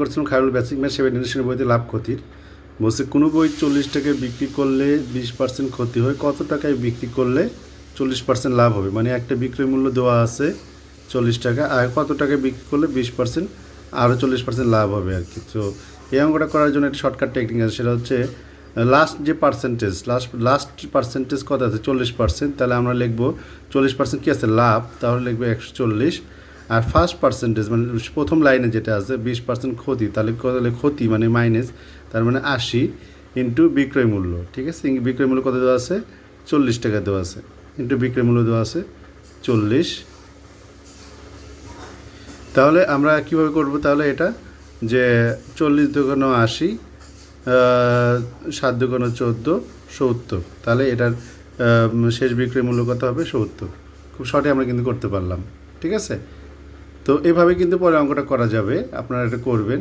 করছিলাম Khairul basic math seven এডিশনের বইতে লাভ ক্ষতির। বলছে, কোনো বই চল্লিশ টাকায় বিক্রি করলে বিশ পার্সেন্ট ক্ষতি হয়, কত টাকায় বিক্রি করলে চল্লিশ পার্সেন্ট লাভ হবে? মানে একটা বিক্রয় মূল্য দেওয়া আছে চল্লিশ টাকা, আর কত টাকায় বিক্রি করলে বিশ পার্সেন্ট আরও চল্লিশ পার্সেন্ট লাভ হবে আর কি। তো এই অঙ্কটা করার জন্য একটা শর্টকাট টেকনিক আছে, সেটা হচ্ছে লাস্ট যে পার্সেন্টেজ লাস্ট লাস্ট পার্সেন্টেজ কত আছে? চল্লিশ পার্সেন্ট তাহলে আমরা লিখব, চল্লিশ পার্সেন্ট কী আছে? লাভ, তাহলে লিখব একশো চল্লিশ। আর ফার্স্ট পার্সেন্টেজ মানে প্রথম লাইনে যেটা আছে, বিশ পার্সেন্ট ক্ষতি, তাহলে কত হলে ক্ষতি মানে মাইনাস তার মানে আশি ইন্টু বিক্রয় মূল্য, ঠিক আছে? বিক্রয় মূল্য কত দেওয়া আছে? চল্লিশ টাকা দেওয়া আছে। ইন্টু বিক্রয় মূল্য দেওয়া আছে চল্লিশ। তাহলে আমরা কীভাবে করব? তাহলে এটা যে চল্লিশ দোকানো আশি সাত দোকানো চোদ্দ, সত্তর। তাহলে এটার শেষ বিক্রয় মূল্য কত হবে? সত্তর। খুব শর্টে আমরা কিন্তু করতে পারলাম, ঠিক আছে? তো এভাবে কিন্তু পরে অঙ্কটা করা যাবে। আপনারা এটা করবেন।